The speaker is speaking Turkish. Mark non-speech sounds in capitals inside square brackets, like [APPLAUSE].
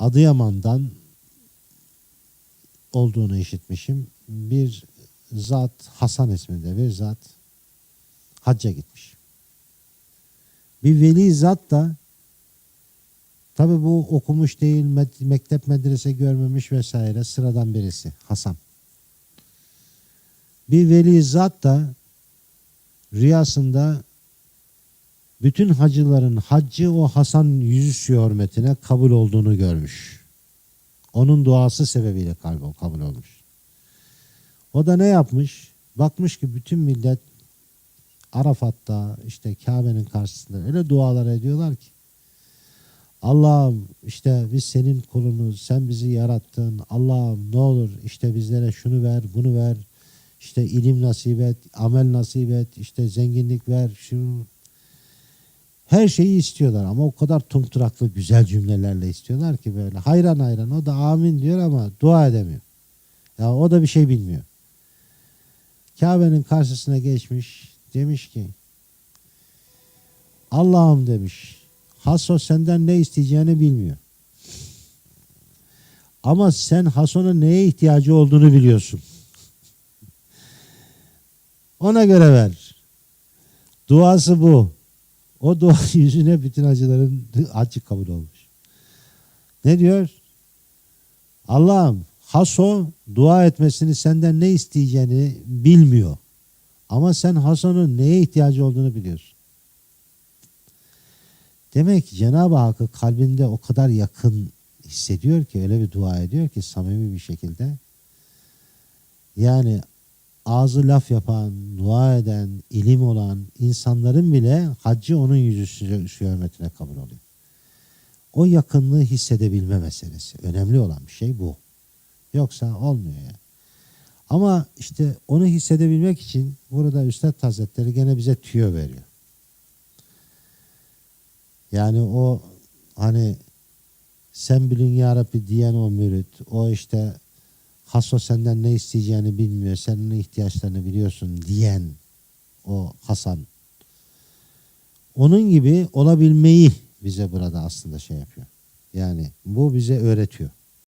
Adıyaman'dan olduğunu işitmişim. Bir zat Hasan isminde bir zat hacca gitmiş. Bir veli zat da tabi bu okumuş değil, mektep medrese görmemiş vesaire sıradan birisi Hasan. Bir veli zat da rüyasında bütün hacıların haccı o Hasan yüzüstü hürmetine kabul olduğunu görmüş. Onun duası sebebiyle kabul, kabul olmuş. O da ne yapmış? Bakmış ki bütün millet Arafat'ta işte Kabe'nin karşısında öyle dualar ediyorlar ki Allah'ım işte biz senin kulunuz, sen bizi yarattın. Allah'ım ne olur işte bizlere şunu ver, bunu ver. İşte ilim nasip et, amel nasip et, işte zenginlik ver, şunu her şeyi istiyorlar ama o kadar tumturaklı güzel cümlelerle istiyorlar ki böyle hayran hayran o da amin diyor ama dua edemiyor. Ya o da bir şey bilmiyor. Kabe'nin karşısına geçmiş demiş ki Allah'ım demiş Haso senden ne isteyeceğini bilmiyor. Ama sen Hason'un neye ihtiyacı olduğunu biliyorsun. Ona göre ver. Duası bu. O dua [LAUGHS] yüzüne bütün acıların acı kabul olmuş. Ne diyor? Allah'ım Haso dua etmesini senden ne isteyeceğini bilmiyor. Ama sen Hasan'ın neye ihtiyacı olduğunu biliyorsun. Demek ki Cenab-ı Hakk'ı kalbinde o kadar yakın hissediyor ki öyle bir dua ediyor ki samimi bir şekilde. Yani ağzı laf yapan, dua eden, ilim olan insanların bile haccı onun yüzüstü hürmetine kabul oluyor. O yakınlığı hissedebilme meselesi. Önemli olan bir şey bu. Yoksa olmuyor yani. Ama işte onu hissedebilmek için burada Üstad Hazretleri gene bize tüyo veriyor. Yani o hani sen bilin ya Rabbi diyen o mürit, o işte Haso senden ne isteyeceğini bilmiyor, senin ihtiyaçlarını biliyorsun diyen o Hasan. Onun gibi olabilmeyi bize burada aslında şey yapıyor. Yani bu bize öğretiyor.